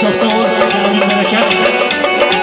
Çok sağ olun. Selamün bereket.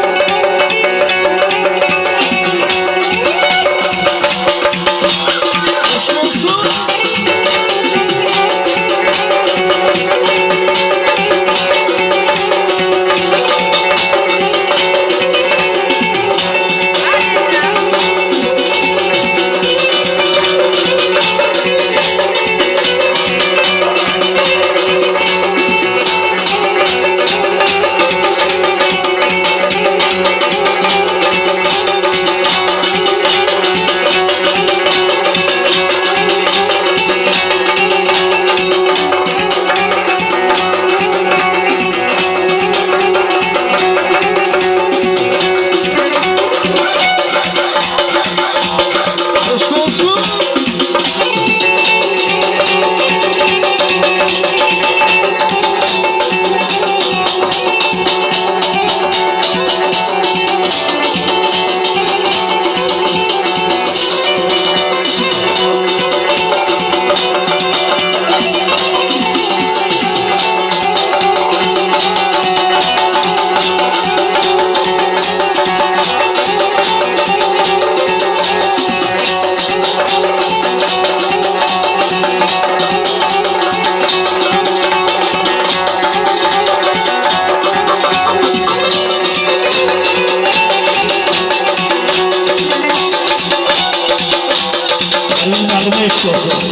Yo soy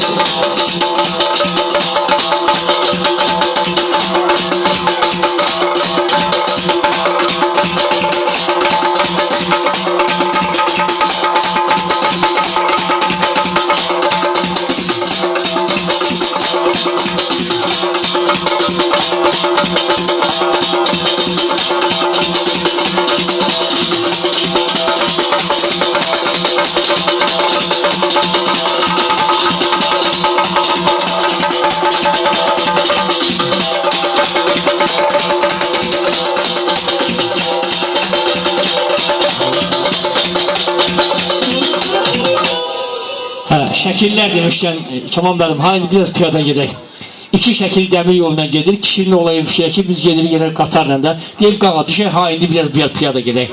şekiller demişken e, tamam benim haydi biraz piyada gidelim. İki şekil demir yolundan gelir. Kişinin olayı bir şey ki biz gelir gelir Katar'la da. Deyip kava düşer haydi biraz biraz piyada gidelim.